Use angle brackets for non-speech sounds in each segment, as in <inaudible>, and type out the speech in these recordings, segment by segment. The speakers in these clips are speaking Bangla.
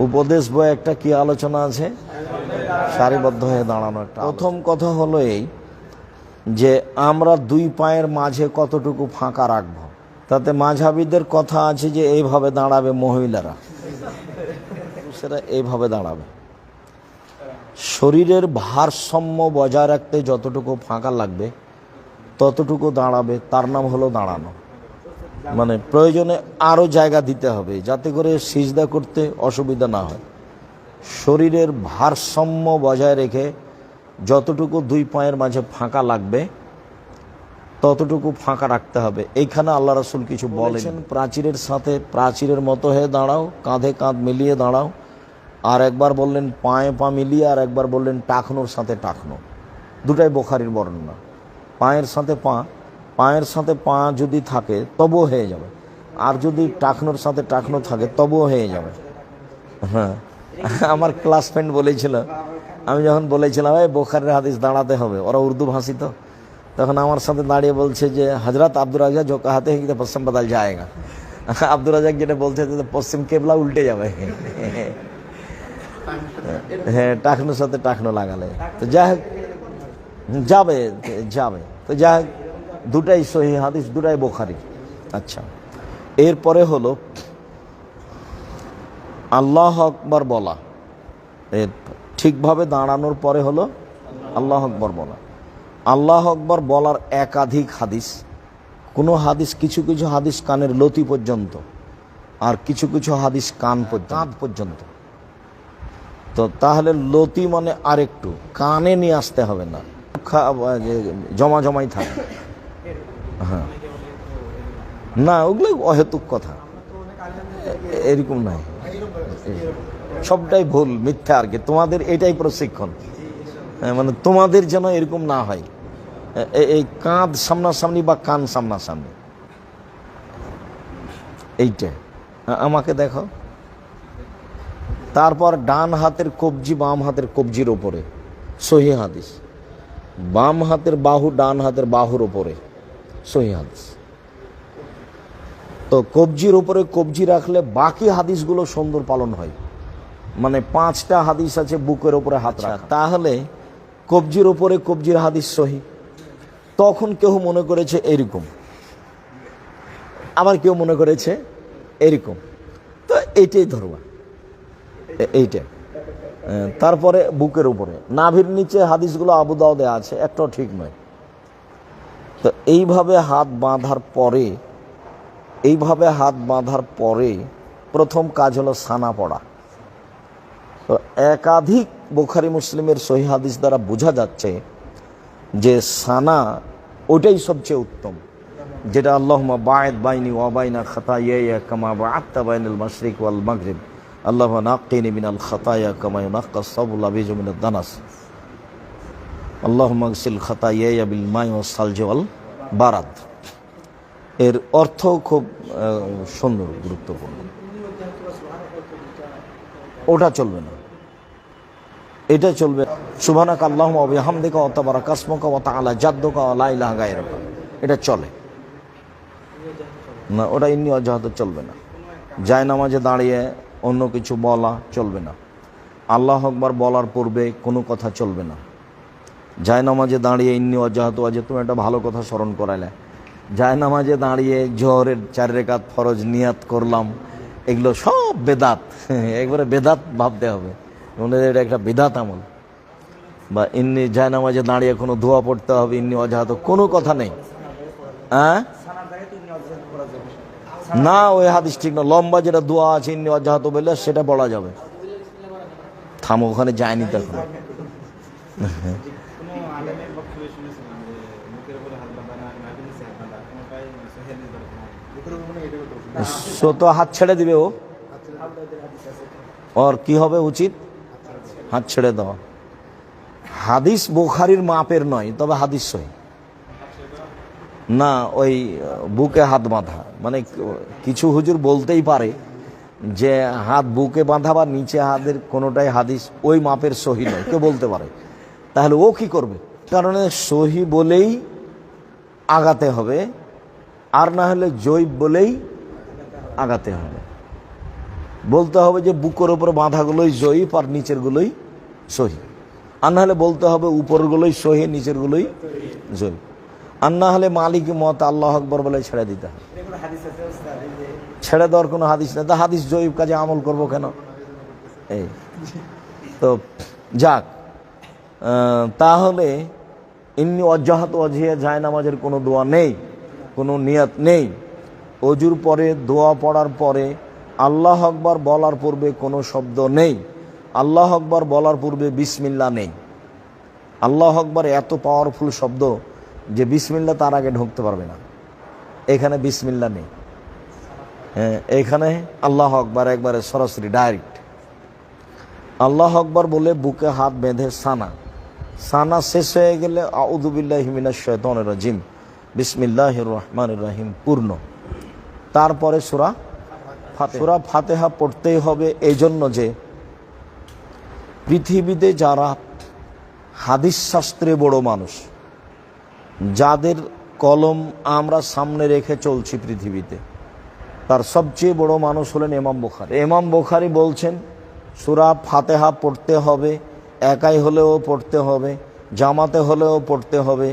উপদেশ বই একটা কি আলোচনা আছে? সারিবদ্ধ হয়ে দাঁড়ানো একটা প্রথম কথা হলো এই যে আমরা দুই পায়ের মাঝে কতটুকু ফাঁকা রাখব? তাতে মাঝাবিদের কথা আছে যে এইভাবে দাঁড়াবে মহিলারা। সেটা এইভাবে দাঁড়াবে। শরীরের ভারসাম্য বজায় রাখতে যতটুকু ফাঁকা লাগবে, ততটুকু দাঁড়াবে, তার নাম হলো দাঁড়ানো। মানে প্রয়োজনে আরও জায়গা দিতে হবে যাতে করে সিজদা করতে অসুবিধা না হয়। শরীরের ভারসাম্য বজায় রেখে যতটুকু দুই পায়ের মাঝে ফাঁকা লাগবে ততটুকু ফাঁকা রাখতে হবে। এইখানে আল্লাহ রাসুল কিছু বলেছেন প্রাচীরের সাথে প্রাচীরের মতো হয়ে দাঁড়াও কাঁধে কাঁধ মিলিয়ে দাঁড়াও। আর একবার বললেন পায়ে পা মিলিয়ে আর একবার বললেন টাকনোর সাথে টাকনো। দুটাই বোখারির বর্ণনা। পায়ের সাথে পা পায়ের সাথে পা যদি থাকে তবু হয়ে যাবে। আর যদি টাকনোর সাথে টাকনো থাকে, তবুও হয়ে যাবে। হ্যাঁ। আমার ক্লাস ফ্রেন্ড বলেছিল, আমি যখন বলেছিলাম, এই বোখারের হাদিস দাঁড়াতে হবে, ওরা উর্দু ভাষিত তো। তখন আমার সাথে দাঁড়িয়ে বলছে যে হজরত আব্দুর রাজা জোকা হাতে কিন্তু পশ্চিম বাদাল যায়গা। আব্দুর রাজাক যেটা বলছে পশ্চিম কেবলা উল্টে যাবে। হ্যাঁ টাকনোর সাথে টাকনো লাগালে। তো যাই হোক, যাবে যাবে। তো যাই হোক দুটাই সহি হাদিস দুটাই বোখারি। আচ্ছা এরপরে হলো আল্লাহ আকবর বলা। এর ঠিকভাবে দাঁড়ানোর পরে হলো আল্লাহ আকবর বলা। আল্লাহ আকবর বলার একাধিক হাদিস। কোনো হাদিস কিছু কিছু হাদিস কানের লতি পর্যন্ত আর কিছু কিছু হাদিস কান পর্যন্ত। কাঁধ পর্যন্ত। তো তাহলে লতি মানে আরেকটু কানে নিয়ে আসতে হবে না। জমা জমাই থাকে। হ্যাঁ। না ওগুলো অহেতুক কথা। এরকম নাই। সবটাই ভুল মিথ্যা আর কি। তোমাদের এটাই প্রশিক্ষণ। হ্যাঁ, মানে তোমাদের যেন এরকম না হয়। এই কাঁধ সামনাসামনি বা কান সামনাসামনি। এইটা আমাকে দেখো। তারপর ডান হাতের কবজি বাম হাতের কবজির ওপরে। সহি হাদিস। বাম হাতের বাহু ডান হাতের বাহুর ওপরে। সহি হাদিস। তো কবজির ওপরে কবজি রাখলে বাকি হাদিসগুলো সুন্দর পালন হয়। মানে পাঁচটা হাদিস আছে বুকের ওপরে হাত রাখা। তাহলে কবজির ওপরে কবজির হাদিস সহি। তখন কেউ মনে করেছে এরকম। আবার কেউ মনে করেছে এরকম। তো এইটাই ধরবা এইটা। তারপরে বুকের উপরে। নাভির নিচে হাদিসগুলো আবু দাউদে আছে একটাও ঠিক নয়। তো এইভাবে হাত বাঁধার পরে, এইভাবে হাত বাঁধার পরে প্রথম কাজ হলো সানা পড়া। তো একাধিক বোখারি মুসলিমের সহি হাদিস দ্বারা বোঝা যাচ্ছে যে সানা ওটাই সবচেয়ে উত্তম। যেটা আল্লাহ বায়দ বাইনি ওয়াবাইনা খাতা ইয়া কামা বা আত্মা বাইনুল মাশরিক ওয়াল মাগরিব। আল্লাহ নাকিনি মিনাল খাতায়া কামা নাক্কা সাবুল আবিজু মিনাদ দানাস। আল্লাহ মাই ও সালজে ওয়াল বারাদ। এর অর্থ খুব সুন্দর, গুরুত্বপূর্ণ। ওটা চলবে না। এটা চলবে সুবহানাক আল্লাহ বিহামদিকা ওয়া তাবারাকা ইসমুকা ওয়া তাআলা জাদ্দুকা ওয়া লা ইলাহা গায়রুকা। এটা চলে। না, ওটা এমনি অজাহাত চলবে না। যায় নামাজে দাঁড়িয়ে অন্য কিছু বলা চলবে না। আল্লাহ আকবার বলার পূর্বে কোনো কথা চলবে না। যায় নামাজে দাঁড়িয়ে ইন্নি অজাহাত আজ তুমি একটা ভালো কথা স্মরণ করালে যায় নামাজে দাঁড়িয়ে জোহরের চার রেখাত ফরজ নিয়াত করলাম, এগুলো সব বেদাত। <laughs> একবারে বেদাত ভাবতে হবে। মনে এটা একটা বেদাত আমল। বা ইন্নি যায় নামাজে দাঁড়িয়ে কোনো ধোয়া পড়তে হবে, ইন্নি অজাহাত কোনো কথা নেই। হ্যাঁ? না, ওই হাদিস ঠিক না। লম্বা যেটা দোয়া আছে, ইন্নি অজাহাত বললে সেটা বলা যাবে। থামো, ওখানে যায়নি তখন <laughs> কোনো আলেমের বক্তব্য শুনেছিলাম যে মুখের উপরে হাত বাঁধা না নাভির নিচে হাত বাঁধা কোনোটাই সহেল নিতে পারে না মুখের উপরে মানে এটা করতে সো তো হাত ছেড়ে দিবে ও। ওর কি হবে উচিত? হাত ছেড়ে দেওয়া হাদিস বোখারির মাপের নয়, তবে হাদিস সহি। না, ওই বুকে হাত বাঁধা। মানে কিছু হুজুর বলতেই পারে যে হাত বুকে বাঁধা বা নিচে হাতের কোনোটাই হাদিস ওই মাপের সহি নয়, কেউ বলতে পারে। তাহলে ও কি করবে? কারণে সহি বলেই আগাতে হবে, আর না হলে জৈব বলেই আগাতে হবে। বলতে হবে যে বুকের ওপর বাঁধাগুলোই জয়ীফ আর নিচেরগুলোই সহি। আর না হলে বলতে হবে উপরগুলোই সহি, নিচেরগুলোই জয়ীফ আর না হলে মালিক মত আল্লাহ আকবর বলে ছেড়ে দিতে হবে। ছেড়ে দেওয়ার কোনো হাদিস নেই। তা হাদিস জয়ীব কাজে আমল করব কেন? এই তো যাক তাহলে এমনি অজাহাত অজিয়ে যায় নামাজের কোনো দোয়া নেই, কোনো নিয়াত নেই। অজুর পরে, দোয়া পড়ার পরে, আল্লাহ আকবর বলার পূর্বে কোনো শব্দ নেই। আল্লাহ আকবর বলার পূর্বে বিসমিল্লা নেই। আল্লাহ আকবর এত পাওয়ারফুল শব্দ যে বিসমিল্লা তার আগে ঢুকতে পারবে না। এখানে বিসমিল্লা নেই। হ্যাঁ এখানে আল্লাহ আকবার একবারে সরাসরি ডাইরেক্ট আল্লাহ আকবার বলে বুকে হাত বেঁধে সানা। সানা শেষ হয়ে গেলে আউদুবিল্লাহ হিমিনা শৈতন রাজিম। বিসমিল্লাহ রহমান রাহিম, পূর্ণ। তারপরে সুরা সুরা ফাতেহা পড়তেই হবে এই জন্য যে পৃথিবীতে যারা হাদিস শাস্ত্রে বড় মানুষ, যাদের কলম আমরা সামনে রেখে চলছি পৃথিবীতে, তার সবচেয়ে বড় মানুষ হলেন এমাম বোখারি। এমাম বোখারি বলছেন, সুরা ফাতেহা পড়তে হবে, একাই হলেও পড়তে হবে, জামাতে হলেও পড়তে হবে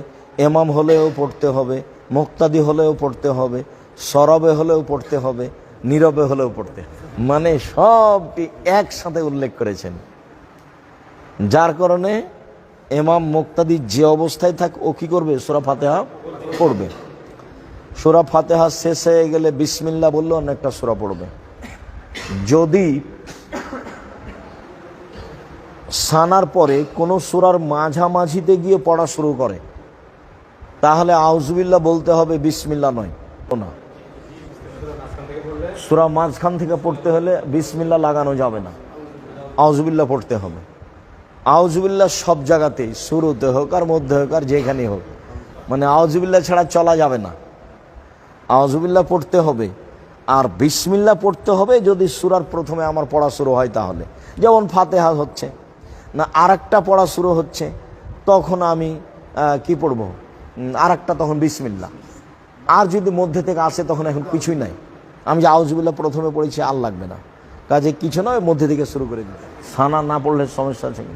এমাম হলেও পড়তে হবে, মুক্তাদি হলেও পড়তে হবে সরবে হলেও পড়তে হবে, নীরবে হলেও পড়তে। মানে সবটি একসাথে উল্লেখ করেছেন। যার কারণে এমাম মুক্তাদি যে অবস্থায় থাক, ও কি করবে? সুরা ফাতেহা পড়বে। সুরা ফাতেহা শেষ হয়ে গেলে বিসমিল্লা বললে অনেকটা সুরা পড়বে। যদি সানার পরে কোনো সুরার মাঝামাঝিতে গিয়ে পড়া শুরু করে, তাহলে আউজবিল্লা বলতে হবে বিসমিল্লা নয় না। সুরা মাঝখান থেকে পড়তে হলে বিসমিল্লা লাগানো যাবে না। আউজবিল্লা পড়তে হবে। আউজবিল্লা সব জায়গাতেই, শুরুতে হোক আর মধ্যে হোক আর যেখানে হোক। মানে আউজবিল্লা ছাড়া চলা যাবে না। আউজবিল্লা পড়তে হবে। আর বিসমিল্লা পড়তে হবে যদি সুরার প্রথমে আমার পড়া শুরু হয় তাহলে। যেমন ফাতেহা হচ্ছে, না আরেকটা পড়া শুরু হচ্ছে, তখন আমি কি পড়ব? আর তখন বিসমিল্লা আর যদি মধ্যে থেকে আসে তখন এখন কিছুই নাই। আমি যে আউজবিল্লা প্রথমে পড়েছি, আর লাগবে না। কাজে কিছু নয়, মধ্যে থেকে শুরু করে দিই সানা না পড়লে সমস্যা আছে কি?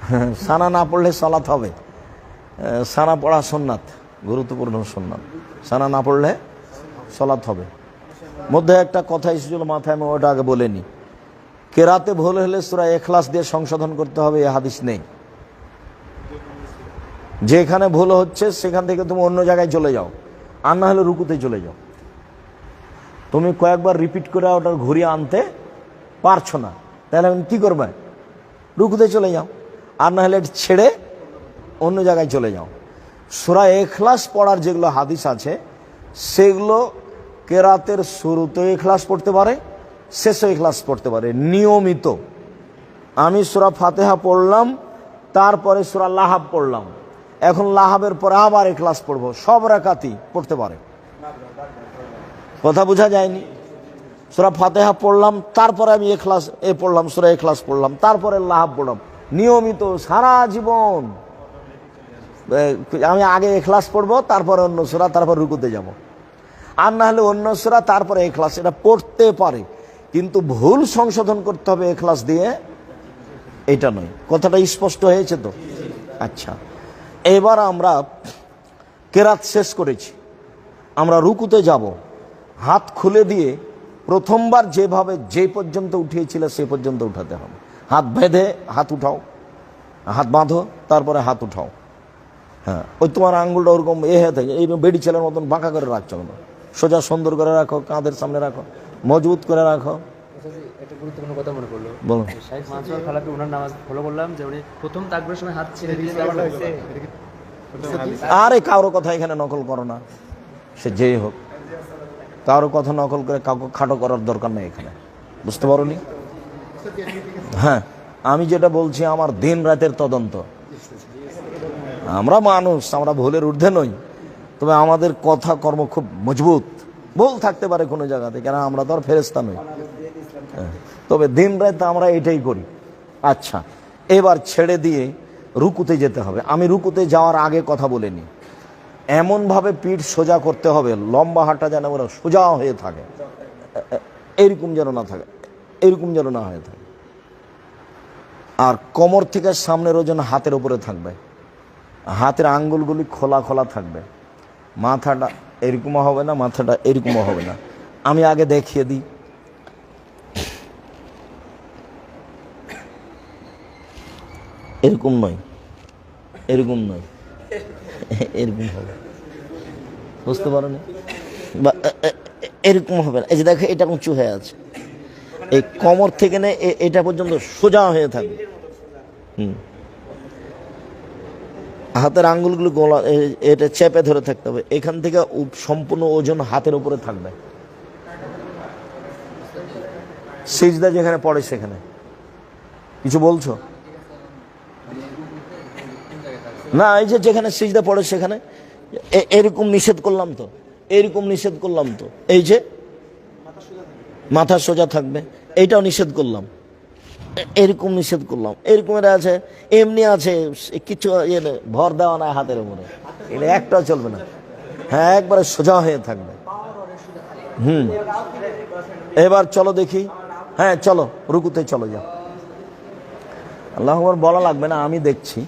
<laughs> সানা না পড়লে সালাত হবে। সানা পড়া সোননাথ গুরুত্বপূর্ণ সোননাথ সানা না পড়লে সলাৎ হবে। মধ্যে একটা কথা এসেছিল মাথায়, আমি ওটা আগে বলেনি কেরাতে ভুল হলে সুরা এখলাস দিয়ে সংশোধন করতে হবে, এ হাদিস নেই। যেখানে ভুল হচ্ছে, সেখান থেকে তুমি অন্য জায়গায় চলে যাও। আর না হলে রুকুতে চলে যাও। তুমি কয়েকবার রিপিট করে ওটার ঘুরিয়ে আনতে পারছ না। তাহলে আমি কী করবে? রুকুতে চলে যাও। আর না হলে ছেড়ে অন্য জায়গায় চলে যাও। সুরা এখলাস পড়ার যেগুলো হাদিস আছে, সেগুলো কেরাতের শুরুতেও এখলাস পড়তে পারে শেষে এখলাস পড়তে পারে। নিয়মিত। আমি সুরা ফাতেহা পড়লাম, তারপরে সুরা লাহাব পড়লাম। এখন লাহাবের পরে আবার এখলাস পড়ব। সব রাকাতি পড়তে পারে। কথা বোঝা যায়নি। সুরা ফাতেহা পড়লাম, তারপরে আমি এখলাস এ পড়লাম, সুরা এখলাস পড়লাম, তারপরে লাহাব পড়লাম। নিয়মিত সারা জীবন। আমি আগে এখলাস পড়ব, তারপরে অন্য সুরা, তারপর রুকুতে যাব। আর না হলে অন্য সুরা, তারপরে এখলাস এটা পড়তে পারে। কিন্তু ভুল সংশোধন করতে হবে এখলাস দিয়ে, এটা নয়। কথাটা স্পষ্ট হয়েছে তো? আচ্ছা। এবার আমরা কেরাত শেষ করেছি। আমরা রুকুতে যাব। হাত খুলে দিয়ে প্রথমবার যেভাবে যে পর্যন্ত উঠিয়েছিল সে পর্যন্ত উঠাতে হবে। হাত বেঁধে হাত উঠাও। হাত বাঁধো তারপরে হাত উঠাও। হ্যাঁ ওই তোমার আঙ্গুলটা ওরকম এ হয়ে থাকে এই বেড়ি ছেলের মতন বাঁকা করে রাখছো না সোজা সুন্দর করে রাখো কাঁধের সামনে রাখো মজবুত করে রাখো। একটা গুরুত্বপূর্ণ কথা মনে করল বলো। শাহেখ মানসুর খালাকে ওনার নামাজ ফলো করলাম যে উনি প্রথম তাকবিরের সময় হাত ছেড়ে দিয়ে আরে কারও কথা এখানে নকল করো না। সে যেই হোক। কারও কথা নকল করে কাউকে খাটো করার দরকার নেই এখানে। বুঝতে পারো নি হ্যাঁ আমি যেটা বলছি আমার দিন রাতের তদন্ত। আমরা মানুষ আমরা ভুলের ঊর্ধ্বে নই। তবে আমাদের কথা কর্ম খুব মজবুত। ভুল থাকতে পারে কোনো জায়গাতে কেন আমরা তো আর ফেরেস্তা নই। হ্যাঁ, তবে দিন রাতে আমরা এটাই করি। আচ্ছা এবার ছেড়ে দিয়ে রুকুতে যেতে হবে। আমি রুকুতে যাওয়ার আগে কথা বলিনি এমনভাবে পিঠ সোজা করতে হবে, লম্বা হাঁটা যেন ওরা সোজা হয়ে থাকে। এ- এ- যেন না থাকে, এরকম যেন না হয়ে থাকে। আর কোমর থেকে সামনের ওজন হাতের উপরে থাকবে। হাতের আঙ্গুলগুলি খোলা খোলা থাকবে। মাথাটা এরকমও হবে না, মাথাটা এরকমও হবে না। আমি আগে দেখিয়ে দিই। এরকম নয় এরকম নয়। এরকম হবে। বুঝতে পারো বা এরকম হবে না। এই যে দেখো, এটা উঁচু হয়ে আছে। এই কোমর থেকে নে এটা পর্যন্ত সোজা হয়ে থাকবে। হুম। হাতের আঙ্গুলগুলো গোলা এটা চেপে ধরে থাকতে হবে। এখান থেকে সম্পূর্ণ ওজন হাতের উপরে থাকবে। সিজদা যেখানে পড়ে সেখানে। কিছু বলছো? না, এই যে যেখানে সিজদা পড়ে সেখানে এরকম নিষেধ করলাম তো, এরকম নিষেধ করলাম তো, এই যে মাথা সোজা থাকবে এইটাও নিষেধ করলাম এরকম নিষেধ করলাম, এরকম আছে, এমনি আছে, কিছু ইয়ে ভর দেওয়া নাই হাতের উপরে, এটা একটা চলবে না হ্যাঁ একবারে সোজা হয়ে থাকবে, হুম, এবার চলো দেখি হ্যাঁ চলো, রুকুতে চলো যাও, আল্লাহ বলা লাগবে না, আমি দেখছি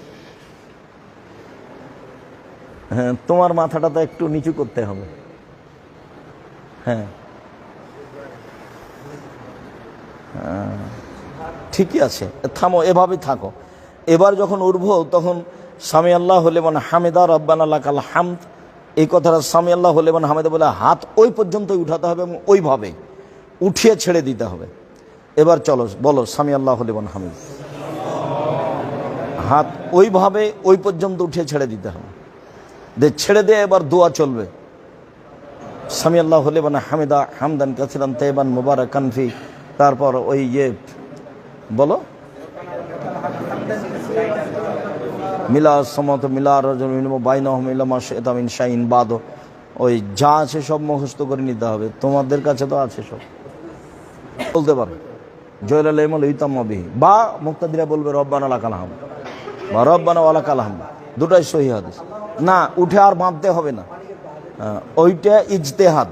হ্যাঁ তোমার মাথাটা তো একটু নিচু করতে হবে। হ্যাঁ। ঠিকই আছে। থামো, এভাবেই থাকো। এবার যখন উঠবো, তখন স্বামী আল্লাহ হলে মানে হামিদা রব্বান আল্লাহ কাল হামদ। এই কথাটা স্বামী আল্লাহ হলে মানে হামিদা বলে, হাত ওই পর্যন্তই উঠাতে হবে এবং ওইভাবে উঠিয়ে ছেড়ে দিতে হবে। এবার চলো, বলো, স্বামী আল্লাহ হলে মানে হামিদ। হাত ওইভাবে ওই পর্যন্ত উঠিয়ে ছেড়ে দিতে হবে। দে, ছেড়ে দিয়ে এবার দোয়া চলবে। সামি আল্লাহ হলে মানে হামিদা, হামদান কাসিরান তেবান মুবারক কানফি তারপর ওই ইয়ে বলো। মিলা সমত, মিলা বাইন মিলামা শেতামিন শাইন বাদ। ওই যা আছে সব মুখস্থ করে নিতে হবে। তোমাদের কাছে তো আছে সব। বলতে পারো। জয়লাল ইতাম্মাবিহি বা মুক্তাদিরা বলবে, রব্বানা লাকাল হাম বা রব্বানা ওয়ালা কালাহাম দুটাই সহি হাদিস। না উঠে আর বাঁধতে হবে না। হ্যাঁ, ওইটা ইজতেহাদ।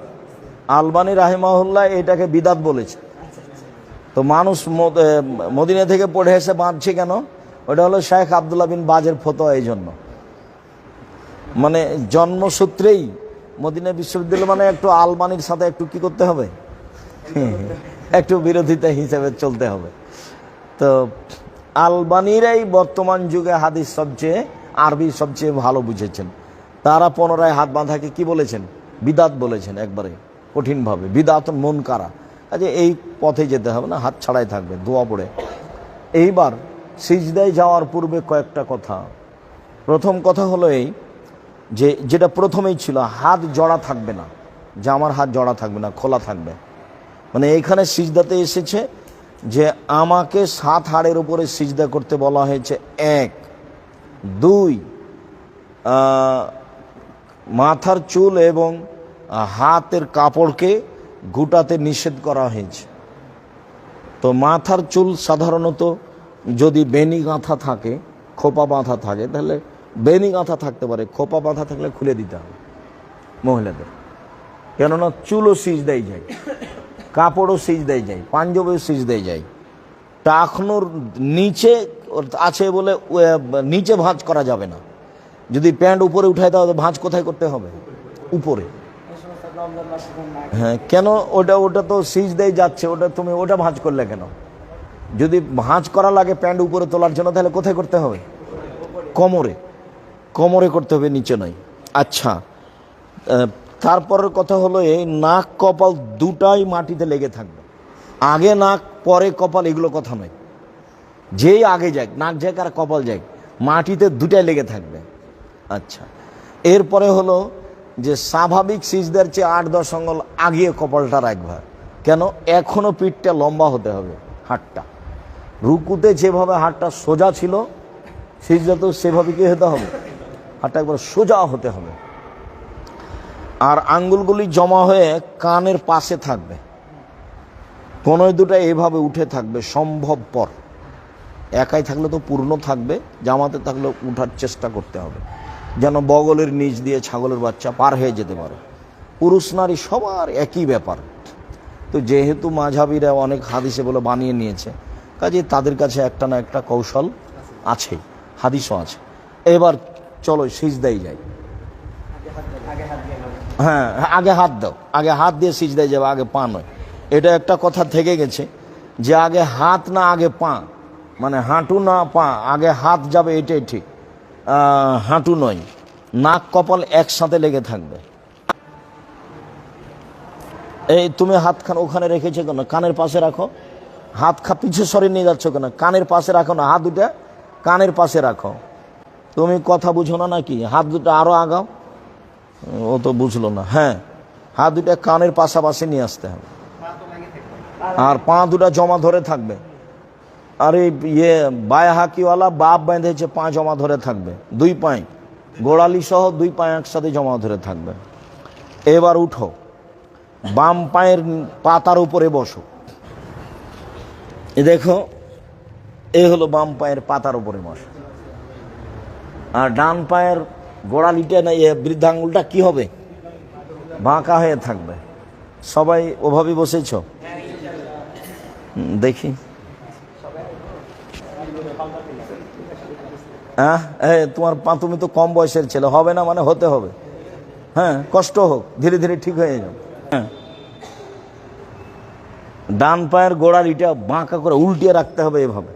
আলবানী রাহিমাহুল্লাহ এটাকে বিদাত বলেছে। তো মানুষ মদ- মদিনা থেকে পড়ে এসে বাঁধছে কেন? ওটা হলো শেখ আবদুল্লাহ বিন বাজের ফতোয়া এই জন্য মানে জন্মসূত্রেই মদিনা বিশ্ববিদ্যালয় মানে একটু আলবানির সাথে একটু কি করতে হবে? একটু বিরোধিতা হিসেবে চলতে হবে। তো আলবানিরাই বর্তমান যুগে হাদিস সবচেয়ে আরবি সবচেয়ে ভালো বুঝেছেন। তারা পুনরায় হাত বাঁধাকে কি বলেছেন? বিদাত বলেছেন একবারে, কঠিনভাবে। বিদাত মন কারা? আচ্ছা এই পথে যেতে হবে না, হাত ছাড়াই থাকবে দোয়া পড়ে। এইবার সিজদায় যাওয়ার পূর্বে কয়েকটা কথা। প্রথম কথা হলো এই যে, যেটা প্রথমেই ছিল, হাত জড়া থাকবে না। যে আমার হাত জড়া থাকবে না, খোলা থাকবে। মানে এইখানে সিজদাতে এসেছে যে, আমাকে সাত হাড়ের উপরে সিজদা করতে বলা হয়েছে এক। দুই মাথার চুল এবং হাতের কাপড়কে গুটাতে নিষেধ করা হয়েছে। তো মাথার চুল সাধারণত যদি বেনি গাঁথা থাকে, খোপা বাঁধা থাকে, তাহলে বেনি গাঁথা থাকতে পারে, খোপা বাঁধা থাকলে খুলে দিতে হবে মহিলাদের। কেননা চুলও সিজ দেয় যায়, কাপড়ও সিজ দেয় যায়, পাঞ্জাবেও সিজ দেয় যায়। টাকনোর নিচে আছে বলে নিচে ভাঁজ করা যাবে না। যদি প্যান্ট উপরে উঠায়, তাহলে ভাঁজ কোথায় করতে হবে? উপরে। হ্যাঁ কেন ওটা ওটা তো সিজ দিয়ে যাচ্ছে, ওটা তুমি ওটা ভাঁজ করলে কেন? যদি ভাঁজ করা লাগে প্যান্ট উপরে তোলার জন্য, তাহলে কোথায় করতে হবে? কোমরে। কোমরে করতে হবে, নিচে নয়। আচ্ছা তারপরের কথা হলো এই নাক কপাল দুটাই মাটিতে লেগে থাকবে। আগে নাক, পরে কপাল, এগুলো কথা নয়। যেই আগে যাক নাক যাক আর কপাল যাক মাটিতে দুটাই লেগে থাকবে। আচ্ছা এরপরে হলো যে স্বাভাবিক সিজদের চেয়ে আট দশ আঙ্গল আগিয়ে কপালটা রাখবে কেন? এখনও পিঠটা লম্বা হতে হবে হাটটা। রুকুতে যেভাবে হাটটা সোজা ছিল সিজদাতেও সেভাবে কি হতে হবে? হাটটা একবার সোজা হতে হবে। আর আঙ্গুলগুলি জমা হয়ে কানের পাশে থাকবে। কোনো দুটা এভাবে উঠে থাকবে, সম্ভবপর। একাই থাকলে তো পূর্ণ থাকবে, জামাতে থাকলে উঠার চেষ্টা করতে হবে। যেন বগলের নিচ দিয়ে ছাগলের বাচ্চা পার হয়ে যেতে পারে। পুরুষ নারী সবার একই ব্যাপার। তো যেহেতু মাঝাবিরা অনেক হাদিসে বলে বানিয়ে নিয়েছে, কাজে তাদের কাছে একটা না একটা কৌশল আছে, হাদিসও আছে। এবার চলো সিজদাই যাই। হ্যাঁ আগে হাত দাও, আগে হাত দিয়ে সিজদাই যাবে, আগে পা নয়। এটা একটা কথা থেকে গেছে যে আগে হাত না আগে পা। মানে হাঁটু না পা, আগে হাত যাবে এটাই ঠিক। হাঁটু নয়, নাক কপাল একসাথে লেগে থাকবে। এই তুমি হাত খান ওখানে রেখেছো কেন? কানের পাশে রাখো। হাত খা, পিছু সরে নিয়ে যাচ্ছ কেন? কানের পাশে রাখো না, হাত দুটা কানের পাশে রাখো। তুমি কথা বুঝো না নাকি? হাত দুটো আরও আগাও। ও তো বুঝলো না। হ্যাঁ হাত দুটা কানের পাশাপাশি নিয়ে আসতে হবে। আর পা দুটা জমা ধরে থাকবে। আর এই ইয়ে বায় হাকিওয়ালা বাপ বেঁধেছে, পা জমা ধরে থাকবে। দুই পায়ে। গোড়ালি সহ দুই পায়ে একসাথে জমা ধরে থাকবে। এবার উঠো। বাম পায়ের পাতার উপরে বসো। দেখো, এ হলো বাম পায়ের পাতার উপরে বসো। আর ডান পায়ের গোড়ালিটা না, এ বৃদ্ধাঙ্গুলটা কি হবে? বাঁকা হয়ে থাকবে। সবাই ওভাবে বসেছ? দেখি। হ্যাঁ? তোমার পা তুমি তো কম বয়সের ছেলে হবে না মানে হতে হবে। হ্যাঁ কষ্ট হোক ধীরে ধীরে ঠিক হয়ে যাবে। হ্যাঁ। ডান পায়ের গোড়ালিটা বাঁকা করে উল্টিয়ে রাখতে হবে এভাবে।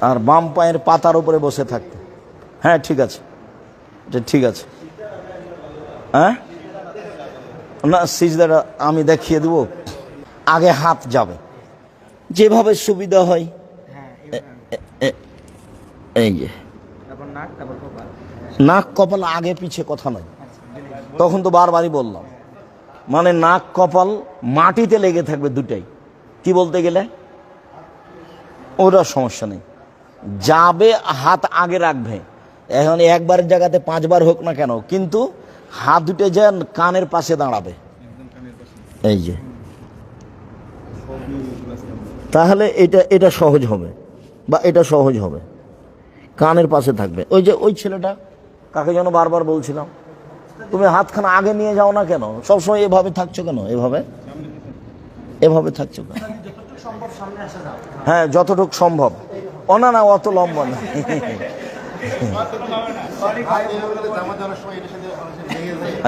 আর বাম পায়ের পাতার উপরে বসে থাকতে। হ্যাঁ ঠিক আছে। এটা ঠিক আছে। হ্যাঁ? না সিজদাটা আমি দেখিয়ে দেব। আগে হাত যাবে। যেভাবে সুবিধা হয়। হ্যাঁ এই যে। নাক কপাল। আগে পিছে কথা নয় তখন তো বারবারই বললাম। মানে নাক কপাল মাটিতে লেগে থাকবে দুটাই। কি বলতে গেলে? ওটা সমস্যা নেই। যাবে হাত আগে রাখবে। এখন একবারের জায়গাতে পাঁচবার হোক না কেন কিন্তু হাত দুটো যে কানের পাশে দাঁড়াবে। এই যে। তাহলে এটা এটা সহজ হবে। বা এটা সহজ হবে। কানের পাশে থাকবে। ওই যে ওই ছেলেটা, কাকে যেন বারবার বলছিলাম, তুমি হাতখানা আগে নিয়ে যাও না কেন? সবসময় এভাবে থাকছো কেন? এভাবে? এভাবে থাকছো কেন? হ্যাঁ যতটুকু সম্ভব। ও না অত লম্বা না।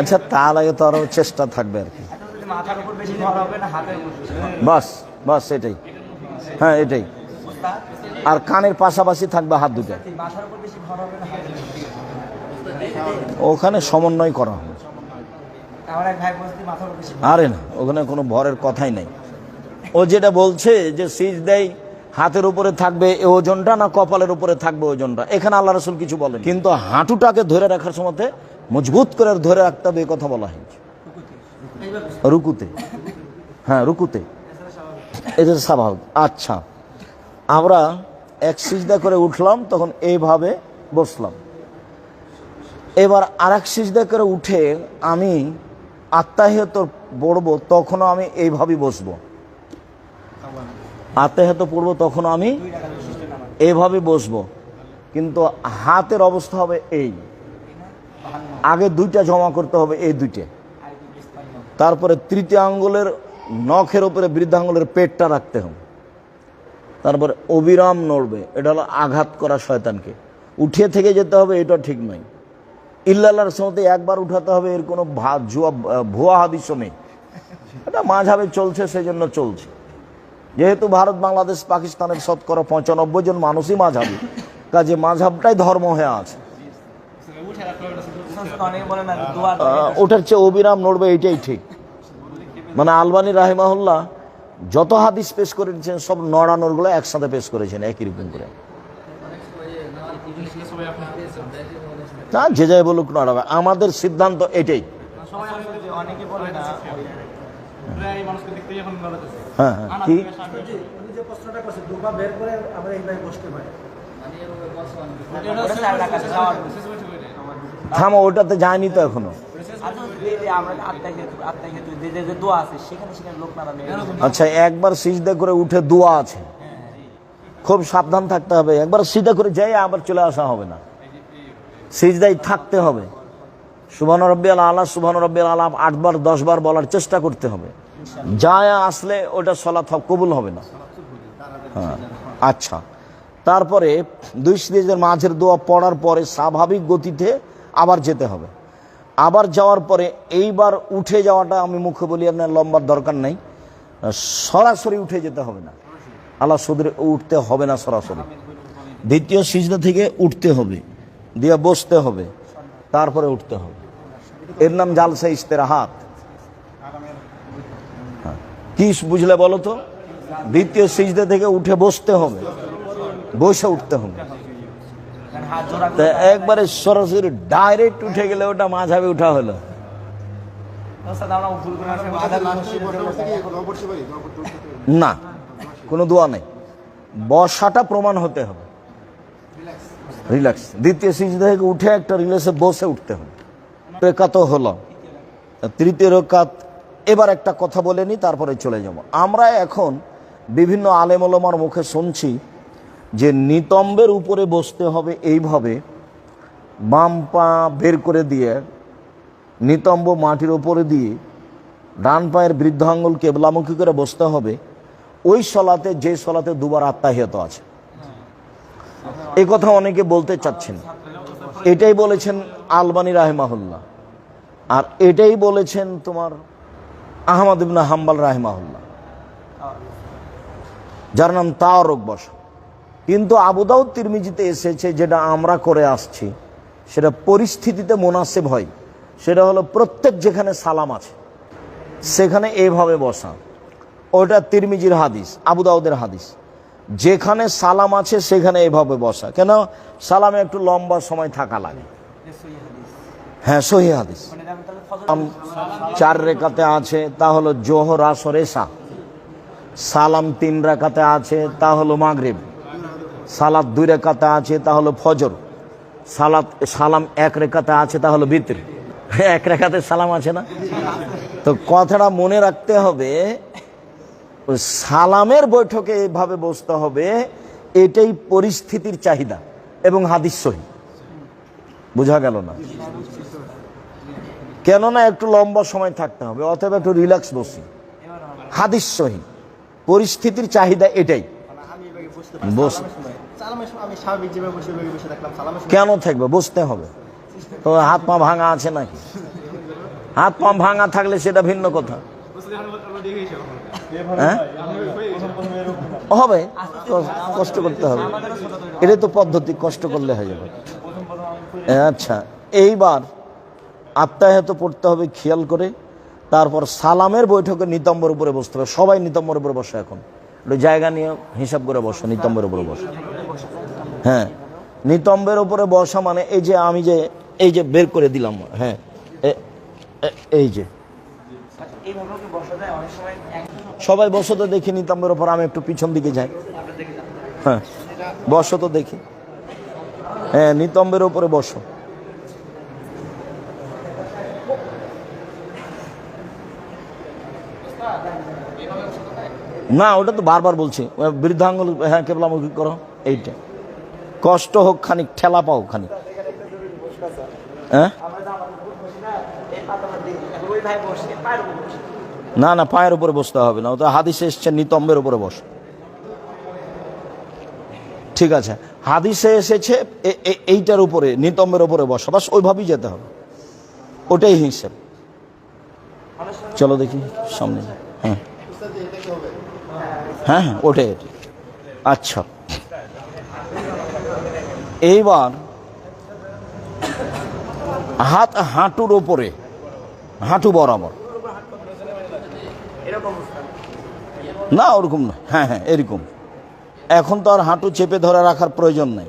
আচ্ছা তার আগে তো আরও চেষ্টা থাকবে আর কি? বাস বাস, এটাই। হ্যাঁ এটাই। আর কানের পাশাপাশি থাকবে হাত দুটো? ওখানে সমন্বয় করা হবে। আরে না ওখানে কোনো ভরের কথাই নাই। ও যেটা বলছে যে সিজ দেয় হাতের উপরে থাকবে এ ওজনটা না কপালের উপরে থাকবে ওজনটা? এখানে আল্লাহ রসুল কিছু বলেন। কিন্তু হাঁটুটাকে ধরে রাখার সময় মজবুত করে ধরে রাখতে হবে কথা বলা হয়েছে রুকুতে। হ্যাঁ রুকুতে। এটা স্বাভাবিক। আচ্ছা আমরা এক সিজদা করে উঠলাম, তখন এইভাবে বসলাম। এবার আর এক সিজদা করে উঠে আমি আত্মাহত পড়ব, তখনও আমি এইভাবেই বসবো। আত্মাহিয়ত পড়ব, তখনও আমি এইভাবে বসবো। কিন্তু হাতের অবস্থা হবে এই। আগে দুইটা জমা করতে হবে এই দুইটা। তারপরে তৃতীয় আঙ্গুলের নখের উপরে বৃদ্ধাঙ্গুলের পেটটা রাখতে হবে। তারপরে অবিরাম নড়বে। এটা হলো আঘাত করা শয়তানকে। উঠিয়ে থেকে যেতে হবে, এটা ঠিক নয়। ইল্লাল্লাহর সমতে একবার উঠাতে হবে, এর কোনো ভা- জুয়া, ভুয়া হাদিসও নেই। এটা মাঝাবে চলছে সেই জন্য চলছে। যেহেতু ভারত, বাংলাদেশ, পাকিস্তানের শতকরা পঁচানব্বই জন মানুষই মাঝাবি, কাজে মাঝাবটাই ধর্ম হয়ে আছে। ওটার চেয়ে অবিরাম নড়বে, এটাই ঠিক। মানে আলবানী রাহিমাহুল্লাহ যত হাদিস পেশ করে করেছেন, সব নড়ানোরগুলো একসাথে পেশ করেছেন, একই রকম করে। না, যে যাই বলুক নড়াবে আমাদের সিদ্ধান্ত এটাই। হ্যাঁ হ্যাঁ থামো, ওটাতে যায়নি তো এখনও। আচ্ছা একবার সিজদা করে উঠে দোয়া আছে। খুব সাবধান থাকতে হবে। একবার সিজদা করে যাই, আবার চলে আসা হবে না। সিজদাই থাকতে হবে। সুবহান রব্বিয়াল আলা, সুবহান রব্বিয়াল আলা, আটবার, দশবার বলার চেষ্টা করতে হবে। যায় আসলে ওটা সলাৎ কবুল হবে না। হ্যাঁ আচ্ছা। তারপরে দুই সিরিজের মাঝের দোয়া পড়ার পরে স্বাভাবিক গতিতে আবার যেতে হবে। আবার যাওয়ার পরে এইবার উঠে যাওয়াটা আমি মুখে বলি আপনার লম্বার দরকার নেই। সরাসরি উঠে যেতে হবে না। আল্লাহ সুদরে উঠতে হবে না সরাসরি। দ্বিতীয় সিজদা থেকে উঠতে হবে, দিয়ে বসতে হবে, তারপরে উঠতে হবে। এর নাম জালসা ইস্তেরাহাত। হাত কি বুঝলে বলো তো? দ্বিতীয় সিজদা থেকে উঠে বসতে হবে, বসে উঠতে হবে। তা একবারে সরাসরি ডাইরেক্ট উঠে গেলে ওটা মাঝাবে উঠা হলো। না কোনো দোয়া নেই। বসাটা প্রমাণ হতে হবে। রিল্যাক্স দ্বিতীয় সিজদা থেকে উঠে একটা রিল্যাক্সে বসে উঠতে হবে। রেখাত হলো তৃতীয় রেখাত এবার একটা কথা বলে নি তারপরে চলে যাব। আমরা এখন বিভিন্ন আলেমলমার মুখে শুনছি যে নিতম্বের উপরে বসতে হবে এইভাবে, বাম পা বের করে দিয়ে, নিতম্ব মাটির ওপরে দিয়ে, ডান পায়ের বৃদ্ধ আঙ্গুল কেবলামুখী করে বসতে হবে। ওই সলাতে, যে সলাতে দুবার আত্মাহিয়ত আছে। এ কথা অনেকে বলতে চাচ্ছেন। এটাই বলেছেন আলবানী রাহেমাহুল্লাহ। আর এটাই বলেছেন তোমার আহমদ ইবনা হাম্বাল রাহেমাহুল্লাহ। যার নাম তাওরক বস। কিন্তু আবুদাউদ তিরমিজিতে এসেছে, যেটা আমরা করে আসছি। সেটা পরিস্থিতিতে মোনাসেব হয়। সেটা হলো প্রত্যেক যেখানে সালাম আছে, সেখানে এইভাবে বসা। ওটা তিরমিজির হাদিস আবুদাউদের হাদিস। যেখানে সালাম আছে, সেখানে এইভাবে বসা। কেন? সালামে একটু লম্বা সময় থাকা লাগে। হ্যাঁ সহি হাদিস। চার রেখাতে আছে, তা হলো জোহর, আসর এসা সালাম তিন রেখাতে আছে, তা হলো মাগরিব। সালাদ দুই রেখাতে আছে, তা হলো ফজর। সালাত সালাম এক রেখাতে আছে, তা হলো বিত্র। এক রেখাতে সালাম আছে না? তো কথাটা মনে রাখতে হবে, সালামের বৈঠকে এইভাবে বসতে হবে, এটাই পরিস্থিতির চাহিদা এবং হাদিস সহি। বোঝা গেল না? কেননা একটু লম্বা সময় থাকতে হবে, অথবা একটু রিল্যাক্স বসি। হাদিস সহি। পরিস্থিতির চাহিদা এটাই। বস কেন থাকবে? বসতে হবে। তো হাত পা ভাঙা আছে নাকি? হাত পা ভাঙা থাকলে সেটা ভিন্ন কথা। হ্যাঁ? হবে। কষ্ট করতে হবে। এটা তো পদ্ধতি, কষ্ট করলে হয়ে যাবে। আচ্ছা এইবার আত্মাহত পড়তে হবে, খেয়াল করে। তারপর সালামের বৈঠকে নিতম্বর উপরে বসতে হবে। সবাই নিতম্বর উপরে বসে এখন। জায়গা নিয়ে হিসাব করে বসো, নিতম্বের উপরে বসো। হ্যাঁ নিতম্বের উপরে বসা মানে এই যে আমি যে, এই যে বের করে দিলাম হ্যাঁ এই যে। সবাই বসো তো দেখি নিতম্বের উপর, আমি একটু পিছন দিকে যাই। হ্যাঁ বসো তো দেখি। হ্যাঁ নিতম্বের উপরে বসো। না, ওটা তো বারবার বলছি। বৃদ্ধাঙ্গুল হ্যাঁ কেবলামুখী করো, এইটা। কষ্ট হোক খানিক, ঠেলা পাও খানিক। হ্যাঁ? না না, পায়ের উপরে বসতে হবে না ওটা হাদিসে এসছে, নিতম্বের উপরে বস। ঠিক আছে, হাদিসে এসেছে এইটার উপরে, নিতম্বের উপরে বসা, বাস ওইভাবেই যেতে হবে। ওটাই হিসেব। চলো দেখি, সামনে। হ্যাঁ। হ্যাঁ হ্যাঁ ওটাই। আচ্ছা। এইবার হাত হাঁটুর ওপরে, হাঁটু বরাবর। না, ওরকম না। হ্যাঁ হ্যাঁ এরকম। এখন তো আর হাঁটু চেপে ধরে রাখার প্রয়োজন নেই।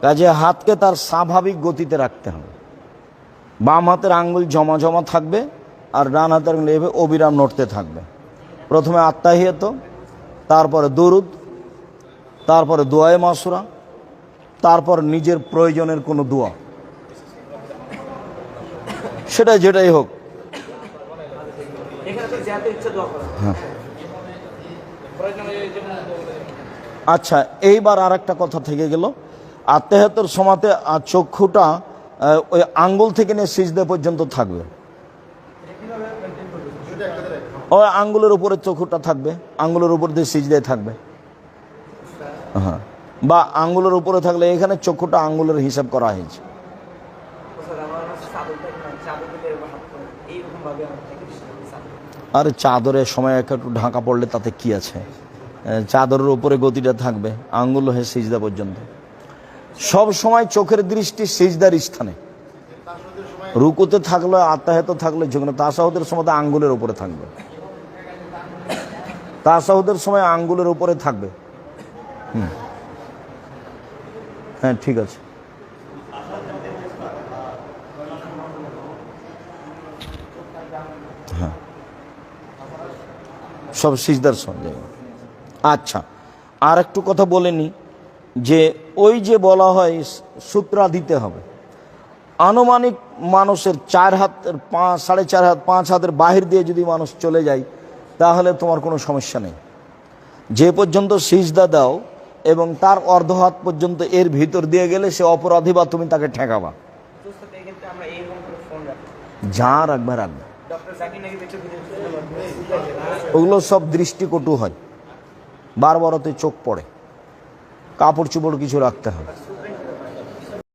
কাজে হাতকে তার স্বাভাবিক গতিতে রাখতে হবে। বাম হাতের আঙ্গুল জমা জমা থাকবে আর ডান হাতের আঙ্গুল এভাবে অবিরাম নড়তে থাকবে। প্রথমে আত্মাহিয়ত, তারপরে দরুদ, তারপরে দোয়ায় মাসুরা তারপর নিজের প্রয়োজনের কোনো দোয়া। সেটা যেটাই হোক। আচ্ছা এইবার আর একটা কথা থেকে গেল। আত্মাহতের সমাতে আহ, চক্ষুটা ওই আঙ্গুল থেকে নিয়ে সিজদে পর্যন্ত থাকবে। ও আঙ্গুলের উপরে চক্ষুটা থাকবে। আঙ্গুলের উপর দিয়ে সিজদায় থাকবে। হ্যাঁ। বা আঙ্গুলের উপরে থাকলে এখানে চক্ষুটা আঙ্গুলের হিসাব করা হয়েছে। আর চাদরের সময় একটু ঢাকা পড়লে তাতে কি আছে? চাদরের উপরে গতিটা থাকবে, আঙ্গুল হয়ে সিজদা পর্যন্ত। সব সময় চোখের দৃষ্টি সিজদার স্থানে। রুকুতে থাকলে, আত্মাহেত থাকলে যেখানে তাসাহুদের সময় আঙ্গুলের উপরে থাকবে। তাসাহুদের সময় আঙ্গুলের উপরে থাকবে। হুম। হ্যাঁ ঠিক আছে। হ্যাঁ। সব সিজদার সঙ্গে। আচ্ছা আর একটু কথা বলে নি, যে ওই যে বলা হয় সূত্রা দিতে হবে। আনুমানিক মানুষের চার হাতের পাঁচ সাড়ে চার হাত, পাঁচ হাতের বাহির দিয়ে যদি মানুষ চলে যায়, তাহলে তোমার কোনো সমস্যা নেই। যে পর্যন্ত সিজদা দাও এবং তার অর্ধহাত পর্যন্ত এর ভিতর দিয়ে গেলে সে অপরাধী বা তুমি তাকে ঠেকাবা। যা রাখবে রাখবে। ওগুলো সব দৃষ্টিকটু হয়। বারবারতে চোখ পড়ে। কাপড় চোপড় কিছু রাখতে হবে।